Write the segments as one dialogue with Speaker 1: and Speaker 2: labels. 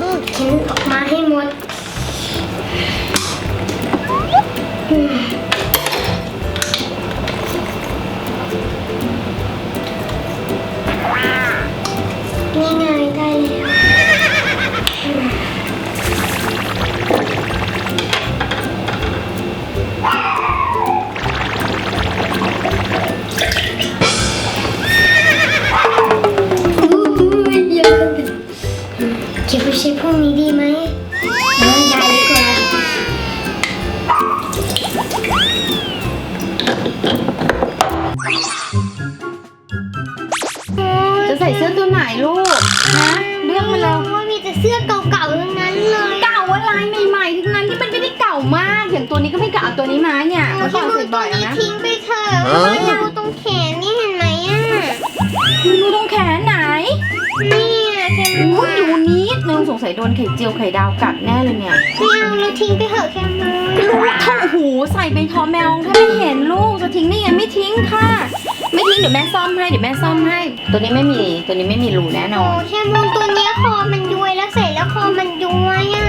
Speaker 1: 아. รุ่งนี้ดีไหมเออได้ดีกว่า
Speaker 2: จะใส่เสื้อตัวไหนลูกนะเลือกมาแล้ว
Speaker 1: โอ้ยมีแต่เสื้อเก่าๆทั้งนั้นเลย
Speaker 2: เก่าอะไรใหม่ๆทั้งนั้นที่มันไม่ได้เก่ามาก อย่างตัวนี้ก็ไม่เก่าเอาตัวนี้มาเนี่ย
Speaker 1: เอา
Speaker 2: เมื่อก่
Speaker 1: แค่
Speaker 2: อน
Speaker 1: มื
Speaker 2: ใส่
Speaker 1: อ
Speaker 2: บ่
Speaker 1: ตัว
Speaker 2: อยอะ
Speaker 1: นี้
Speaker 2: นะ
Speaker 1: ทิ้งไปเถอะ ง
Speaker 2: สงสัยโดนไข่เจียวไข่ดาวกัดแน่เลยเนี่ย
Speaker 1: ไม่เอาเราทิ้งไปเถอะแคมู
Speaker 2: ลูกท่องหูใส่ไปทอแมวถ้าไม่เห็นลูกจะทิ้งได้ไงไม่ทิ้งค่ะ ไม่ทิ้งเดี๋ยวแม่ซ่อมให้เดี๋ยวแม่ซ่อมให้ ตัวนี้ไม่มีตัวนี้ไม่มีรูแน่นอ
Speaker 1: โอ้
Speaker 2: น
Speaker 1: แคมูตัวเนี้ยคอมันย้วยแล้วใส่แล้วคอมันย้วยอะ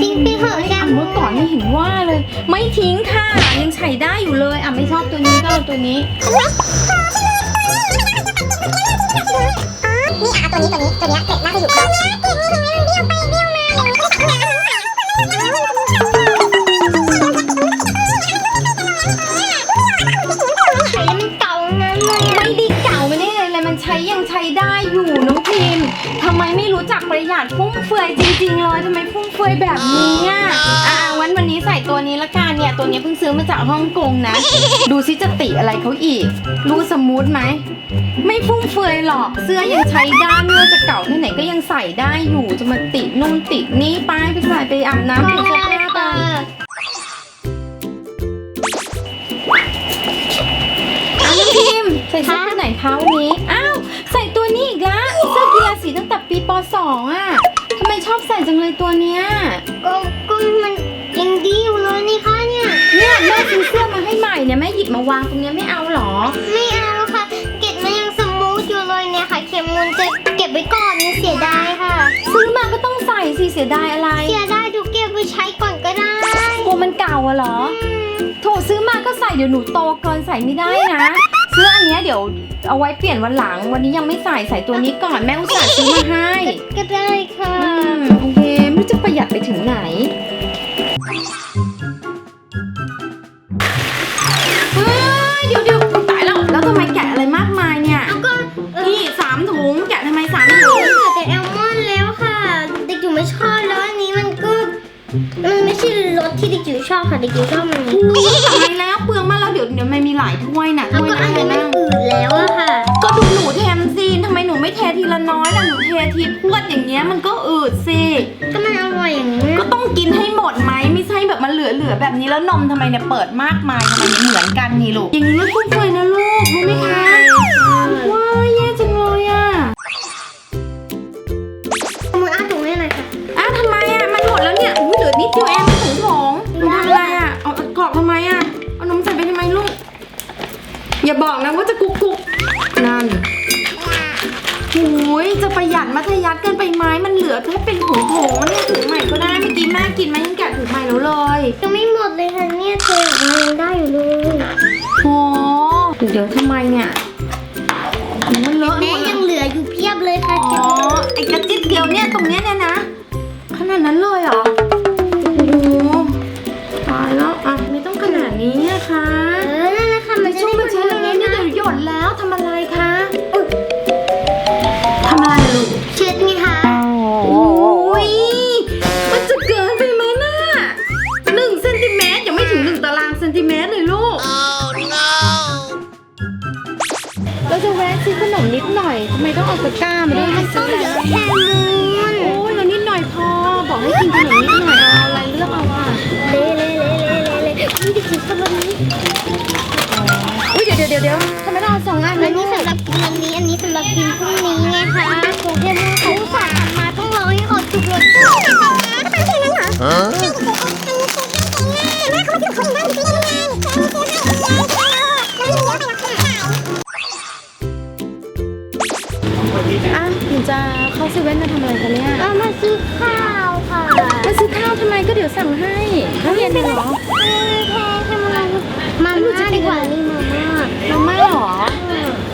Speaker 1: ทิ้งไปเถอะแค
Speaker 2: อะ
Speaker 1: มู
Speaker 2: เมื่อก่อนไม่เห็นว่าเลย ไม่ทิ้งค่ะ ยังใส่ได้อยู่เลยอะไม่ชอบตัวนี้ก็เอาตัวนี้
Speaker 1: นี่อะตัวนี้ตัวนี้ตัวเนี้ยเด็กน่าจะอยู่คอเก่งนี่ทำไมมันเบี้ยวไปเบี้ยวมาอย่างนี้ใส่แล้วมันเก่านั้นเลย
Speaker 2: ไม่ได้เก่าไม่ได้อะไรมันใช้ยังใช้ได้อยู่น้องพิมทำไมไม่รู้จักประหยัดฟุ่มเฟือยจริงๆเลยทำไมฟุ่มเฟือยแบบนี้อะอ่า ใส่ตัวนี้ละกันเนี่ย ตัวนี้เพิ่งซื้อมาจากฮ่องกงนะ ดูซิจะติอะไรเขาอีก รู้สมูทไหม ไม่ฟุ่มเฟือยหรอก เสื้อยังใช้ได้ไม่ว่าจะเก่าแค่ไหนก็ยังใส่ได้อยู่ จะมาติดนู่นติดนี่ไปไปใส่ไปอาบน้ำเปลี่ยนเสื้อผ้าไปอ้าวน้องพิมพ์ใส่เสื้อตัวไหนคะวันนี้ อ้าว ใส่ตัวนี้อีกละเสื้อกีฬาสีตั้งแต่ปีป .2 อะทำไมชอบใส่จังเลยตัวเนี้ย
Speaker 1: ก็ก็มัน ยังดีอยู่เลยนี่คะเนี่ย
Speaker 2: เนี่ยแม่ซื้อเสื้อมาให้ใหม่เนี่ยแม่หยิบมาวางตรงเนี้ยไม่เอาหรอ
Speaker 1: ไม่เอาค่ะเก็บมันยังสมูทอยู่เลยเนี่ยค่ะ เข็มมูลจะเก็บไว้ก่อนมันเสียดายค่ะ
Speaker 2: ซื้อมาก็ต้องใส่สิเสียดายอะไร
Speaker 1: เสียดายดูเก็บไว้ใช้ก่อนก็ได้
Speaker 2: กลัวมันเก่าอะเหรอโถซื้อมาก็ใส่เดี๋ยวหนูโตเกินใส่ไม่ได้นะเสื้ออันเนี้ยเดี๋ยวเอาไว้เปลี่ยนวันหลัง วันนี้ยังไม่ใส่ใส่ตัวนี้ก่อนแม่อุตส่าห์ซื้อมาให้
Speaker 1: ก็ได้ค่ะ
Speaker 2: อืมโอเคไม่รู้จะประหยัดไปถึงไหน ละน้
Speaker 1: อ
Speaker 2: ยล่ะหนูเททีพรวดอย่างเงี้ยมันก็อืดสิ
Speaker 1: ก็มันอร่อยอย่างนี้
Speaker 2: ก็ต้องกินให้หมดไหมไม่ใช่แบบมันเหลือๆแบบนี้แล้วนมทำไมเนี่ยเปิดมากมายทำไมเนี่ยเหมือนกันนี่ลูก อย่างนี้ไม่ฟุ่มเฟือยนะลูกรู้ไหมคะ ว้ายแย่จังเลยอะ
Speaker 1: มืออ้าถุงให้หน่อยค่ะ
Speaker 2: อ้าวทำไมอะมันหมดแล้วเนี่ยอุ้ยเหลือนิดเดียวเองไม่ถึงถงหนูทำอะไรอะเอาเอากรอกทำไมอะเอานมใส่ไปทำไมลูก อย่าบอกนะว่าจะกุ๊ก ประหยัดมัธยัสถ์เกินไปไหมมันเหลือแค่เป็นถุงโถเนี่ยถุงใหม่ก็ได้เมื่อกี้แม่กินไหมยังแกะถุงใหม่แล้วเลย
Speaker 1: ยังไม่หมดเลยค่ะเนี่ยเธอยังได้อยู่เลย
Speaker 2: โอ้เดี๋ยวทำไมเนี่ยมันเลอะหม
Speaker 1: แม่
Speaker 2: ดเล
Speaker 1: ยั
Speaker 2: ย
Speaker 1: งเหลืออยู่เพียบเลยค่ะ
Speaker 2: อ๋อไอ้กระจิตเดียวเนี่ยตรงเนี้ยเนี่ยนะขนาดนั้นเลยเหรอโอ้ อยทำไมต้องเอาตะกร้ามาด้วย
Speaker 1: มั
Speaker 2: ให้
Speaker 1: นต้
Speaker 2: ซื้
Speaker 1: อ
Speaker 2: อง
Speaker 1: เย
Speaker 2: แล้ว
Speaker 1: อะแค่มูน
Speaker 2: โอ้ยเรานิดหน่อยพอ บอกให้กินขนมนิดหน่อยเอาอะไรเลือกเอาอะ
Speaker 1: เละเละเละเละเละเละนี่เด็กจิ๋วทำแบบนี้
Speaker 2: อุ้ยเดี๋ยวเดี๋ยวเดี๋ยวเดี๋ยวทำไมต้องเอาสองอัน
Speaker 1: อั
Speaker 2: เลย
Speaker 1: น
Speaker 2: ลู
Speaker 1: นี้
Speaker 2: ก
Speaker 1: สำหรับกินวันนี้ อันนี้สำหรับกินพรุ่งนี้ไงคะโอเคมูนเขาอุตส่าห์ทำมาต้องรอให้เขาจุกเลย
Speaker 2: อะหนู เข้าเซเว่นมาทำอะไรกันเนี่ย
Speaker 1: เอามาซื้อข้าวค่ะ
Speaker 2: มาซื้อข้าวทำไมก็เดี๋ยวสั่งให้ข้าวเย็นน่ะเหรอ
Speaker 1: เออแพงทำไมมาม่าดีกว่านี่มาม่า
Speaker 2: มาม่าเหรอ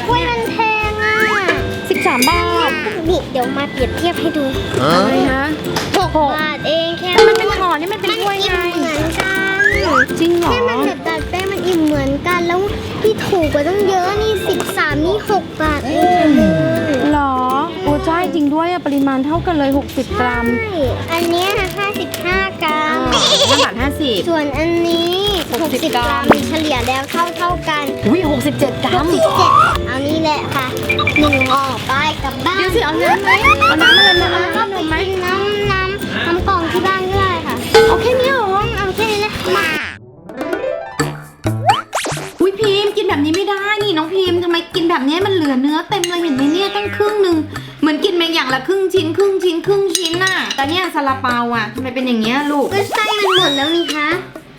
Speaker 1: อุ้ยมันแพงอะ
Speaker 2: 13บาท
Speaker 1: นี่เดี๋ยวมาเปรียบเทียบให้ดู
Speaker 2: อะไรนะ
Speaker 1: หกบาทเองแค่
Speaker 2: แต่มันเป็นห่อนี่มันเป็น
Speaker 1: มัน
Speaker 2: ถ้วย
Speaker 1: อิ่
Speaker 2: ไง
Speaker 1: มเหมือนกัน
Speaker 2: จริงเหรอ
Speaker 1: แค่มันแบบดัดแป้งมันอิ่มเหมือนกันแล้วที่ถูกกว่าต้องเยอะนี่13นี่6บาทเอง
Speaker 2: ริงด้วยอะปริมาณเท่ากันเลย 60 กรัม
Speaker 1: ใช่อันเนี้ย55 กรัม
Speaker 2: ห้าบาทห้าสิบ
Speaker 1: ส่วนอันนี้
Speaker 2: 60
Speaker 1: 60กรัม
Speaker 2: กรัม
Speaker 1: เฉลี่ยแล้วเท่าเท่าๆกัน
Speaker 2: อุ้ย67กรัม
Speaker 1: 67เอานี่แหละค่ะหนึ่งห่อไปกลับบ้าน
Speaker 2: เดี๋ยวสิเอาน้ำไหมเอาน้ำอะไรมาเอา
Speaker 1: ก็
Speaker 2: น้ำ
Speaker 1: ไป
Speaker 2: นมไหม
Speaker 1: กินน้ำน้ำน้ำกล่องที่บ้านก็ได้ค่ะ
Speaker 2: เอาแค่นี้เหรอ
Speaker 1: เอาแค่นี้เลยมา
Speaker 2: อุ้ยพิมพ์กินแบบนี้ไม่ได้นี่น้องพิมพ์ทำไมกินแบบนี้มันเหลือเนื้อเต็มเลยเห็นไหมเนี่ยตั้งครึ่งหนึ่ง เหมือนกินแมงอย่างละครึ่งชิ้นครึ่งชิ้นครึ่งชิ้นน่ะ แต่เนี่ยซาลาเปาอะทำไมเป็นอย่างเงี้ยลูก
Speaker 1: ก็ไส้มันหมดแล้วนี่คะ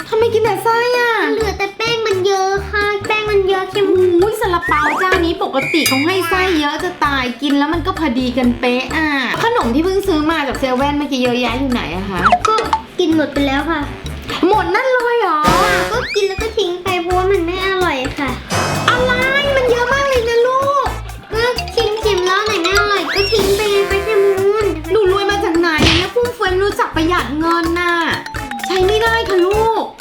Speaker 2: ทำไมกินแต่ไส้อะ
Speaker 1: เหลือแต่แป้งมันเยอะค่ะ แป้งมันเยอะเค็ม
Speaker 2: อุ้ยซาลาเปาเจ้านี้ปกติเขาให้ไส้เยอะจะตายกินแล้วมันก็พอดีกันเป๊ะอะ ขนมที่เพิ่งซื้อมาจากเซเว่นเมื่อกี้เยอะแยะอยู่ไหนอะคะ
Speaker 1: ก็กินหมดไปแล้วค่ะ
Speaker 2: หมดนั่นเลยเหรอ
Speaker 1: ก็กินแล้วก็ทิ้งไปเพราะว่ามันไม่อร่อยค่ะ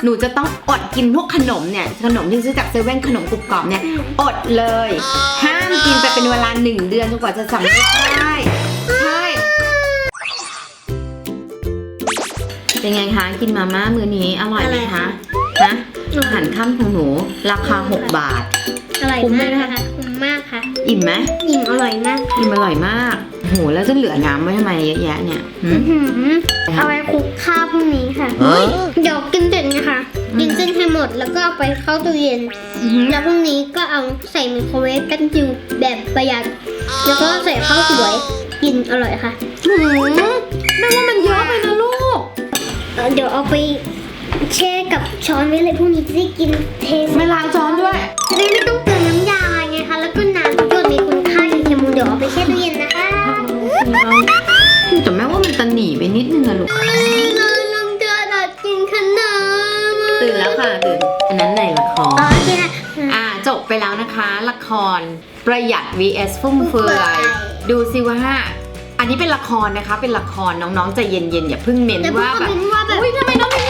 Speaker 1: หนู
Speaker 2: จะต้องอดกินพวกขนมเนี่ย ขนมที่ซื้อจากเซเว่นขนมกรุบกรอบเนี่ย อดเลย ห้ามกินไปเป็นเวลาหนึ่งเดือนจนกว่าจะสำเร็จได้ ใช่ เป็นไงคะ กินมาม่ามื้อนี้อร่อยไหมคะฮะอาหารค่ำของหนู ราคา 6 บาท
Speaker 1: อร่อย
Speaker 2: คุ้มไหม
Speaker 1: มาก
Speaker 2: นะคะ
Speaker 1: ค่ะคุ้มมากค่ะ
Speaker 2: อิ่มไหม
Speaker 1: อิ่มอร่อยมาก
Speaker 2: อิ่มอร่อยมาก โอ้โหแล้วจะเหลือน้ำไว้ทำไมเยอะแยะเนี่ยหืม
Speaker 1: อื้อหือเอาไว้คลุกข้าวพรุ่งนี้ค่ะ
Speaker 2: เฮ้ย
Speaker 1: เดี๋ยวกินเสร็จนะคะ
Speaker 2: อืม
Speaker 1: กินเส้นให้หมดแล้วก็เอาไปเข้าตู้เย็น
Speaker 2: อื้อหือ
Speaker 1: แล้วพรุ่งนี้ก็เอาใส่ไมโครเวฟกันจิวแบบประหยัด แล้วก็ใส่ข้าวสวย กินอร่อยค่ะ
Speaker 2: หืมแม่ว่ามันเยอะไปนะลูก
Speaker 1: เอ่อเดี๋ยวเอาไปแช่กับช้อนไว้เลยพรุ่งนี้จะได้กินเทส
Speaker 2: ไม่ล้างช้อนด้วย
Speaker 1: จะได้ไม่ต้องเติมน้ำยาไงคะ แล้วก็น้ำทุกหยดมีคุณค่าอย่างเทียมมูเดี๋ยวเอาไปแช่ตู้เย็นนะคะ
Speaker 2: นิดนึงอะลูก
Speaker 1: นอนลงเดือดกินขนม
Speaker 2: ตื่นแล้วค่ะตื่นอันนั้นในละคร
Speaker 1: อ๋อใช่ะ
Speaker 2: อ่าจบไปแล้วนะคะ ละครประหยัด vs ฟุ่มเฟือยดูสิว่าอันนี้เป็นละครนะคะ เป็นละครน้องๆใจเย็นๆอย่าเพิ่งเม้น
Speaker 1: แต่พวก
Speaker 2: ว่า
Speaker 1: คอม
Speaker 2: แบบ
Speaker 1: เมนต์ว่าแบบ
Speaker 2: อุ้ยทำไมน้องเป็นน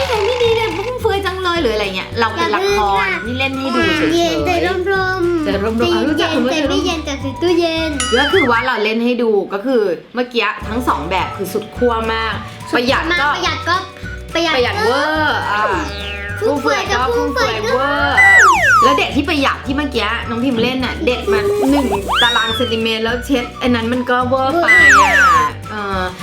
Speaker 2: ิสัยไม่ เฟือยจังเลยหรืออะไรเงี้ยเราเป็นละครที่เล่นให้ดูเฉย
Speaker 1: เย็นใจ
Speaker 2: ๆ
Speaker 1: ร่มร่ม
Speaker 2: ใจร่มๆอะรู้จักคำว่า
Speaker 1: ใจ
Speaker 2: ใจร่ม
Speaker 1: ไม่เย็นแต่ใส่ตู้เย็น
Speaker 2: ก็คือว่าเราเล่นให้ดูก็คือเมื่อกี้ทั้งสองแบบคือสุดขั้วมาก ประหยัด
Speaker 1: มา
Speaker 2: ก็
Speaker 1: ประหยัดก็ประหยัด
Speaker 2: ประหยัดเวอร์อะ
Speaker 1: ฟุ่มเฟือยก็ฟุ่มเฟือยก็
Speaker 2: เวอร์แล้วเด็กที่ประหยัดที่เมื่อกี้น้องพิมพ์เล่นน่ะ เด็ดมาหนึ่งตารางเซนติเมตรแล้วเช็ดไอ้นั้นมันก็เวอร์ไปอะเออ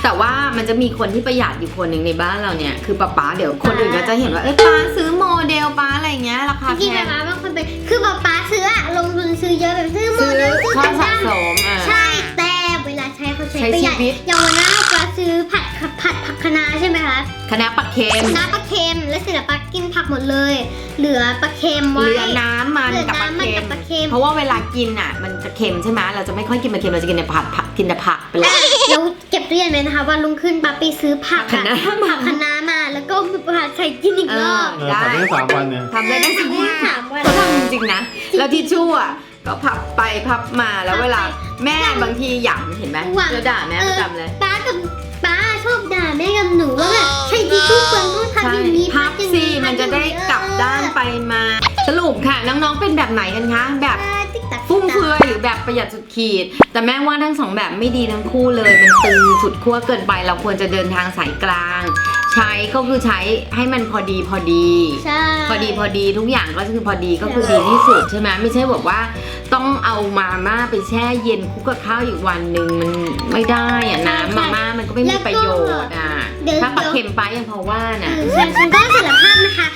Speaker 2: แต่ว่ามันจะมีคนที่ประหยัดอยู่คนหนึ่งในบ้านเราเนี่ย คือป๊าป๊าเดี๋ยวคนอื่นก็จะเห็นว่าเอ้ยป๊าซื้อโมเดลป๊าอะไรเงี้ยราคา
Speaker 1: จ
Speaker 2: แพ
Speaker 1: ริงๆ
Speaker 2: ง
Speaker 1: นะคะบางคนเป็นคือป๊าป๊าซื้ออะลงทุนซื้อเยอะแบบซื้อโม
Speaker 2: ซื้อ
Speaker 1: เดลซื้อ
Speaker 2: ชอบ
Speaker 1: กัน
Speaker 2: สะ
Speaker 1: ดั้ม
Speaker 2: สมอะ
Speaker 1: ใช่แต่เวลาใช้เขาใช้
Speaker 2: ใช้
Speaker 1: ประหยัด
Speaker 2: ชีวิต
Speaker 1: อย่างวันนั้นป๊าซื้อผัดผัดผักคะน้าใช่ไหมคะ
Speaker 2: คณะปักเค็ม
Speaker 1: น้ำปลาเค็มแล้วเสร็จแล้วป๊ากินผักหมดเลย เหลือปลาเค็ม
Speaker 2: เห
Speaker 1: ไว้
Speaker 2: ลือน้ำมัน
Speaker 1: เหลือ
Speaker 2: กับปลา
Speaker 1: น้ำมัน
Speaker 2: เค็
Speaker 1: กับ
Speaker 2: ม
Speaker 1: ปลาเค็ม
Speaker 2: เพราะว่าเวลากินอะ มันจะเค็มใช่ไหมเราจะไม่ค่อยกินปลาเค็มเราจะกินแต่ผัดผักกินแต่ผักไปเลย
Speaker 1: แล้วเก็บตู้เย็นไว้นะคะวันรุ่งขึ้นป๊าไปซื้อผัก
Speaker 2: ผักคะน้า
Speaker 1: ผักคะน้ามาแล้วก็เอาผัดใส่กินอีกรอบ
Speaker 3: เออผ่านได้สามวันเนี่ย
Speaker 2: ทำได้ทั้งสามวัน
Speaker 1: สามวัน
Speaker 2: เขาทำจริงๆนะ แล้วทิชชู่อะก็พับไปพับมาแล้วเวลาแม่บางทีหยั่งเห็นไหม
Speaker 1: หวัง
Speaker 2: แล้วด่าแม่ประจำเลย
Speaker 1: ป้ากับป้า ชอบด่าแม่กับหนูว่าแบบใช้ทิชชู่เปลืองต้อง
Speaker 2: ใช่
Speaker 1: ทำอย่างนี้
Speaker 2: พับ
Speaker 1: อย่าง
Speaker 2: สิมันจะได้กลับด้านไปมา สรุปค่ะน้องๆเป็นแบบไหนกันคะแบบ
Speaker 1: ติ๊กตัก
Speaker 2: ฟุ่มเฟือยหรือแบบประหยัดสุดขีด แต่แม่ว่าทั้งสองแบบไม่ดีทั้งคู่เลย มันตึงสุดขั้วเกินไปเราควรจะเดินทางสายกลาง ใช้ก็คือใช้ให้มันพอดีพอดี
Speaker 1: ใช่
Speaker 2: พอดีพอดีทุกอย่างก็คือพอดีก็คือดีที่สุดใช่ไหมไม่ใช่แบบว่า ต้องเอามาม่าไปแช่เย็นคลุกกับข้าวอีกวันหนึ่งมันไม่ได้อะน้ำมาม่ามันก็ไม่มีประโยชน์อะ ถ้าปลาเค็มไปยังพอว่า
Speaker 1: เอ
Speaker 2: น่ะ
Speaker 1: อใช่ฉันก็สารภาพนะคะ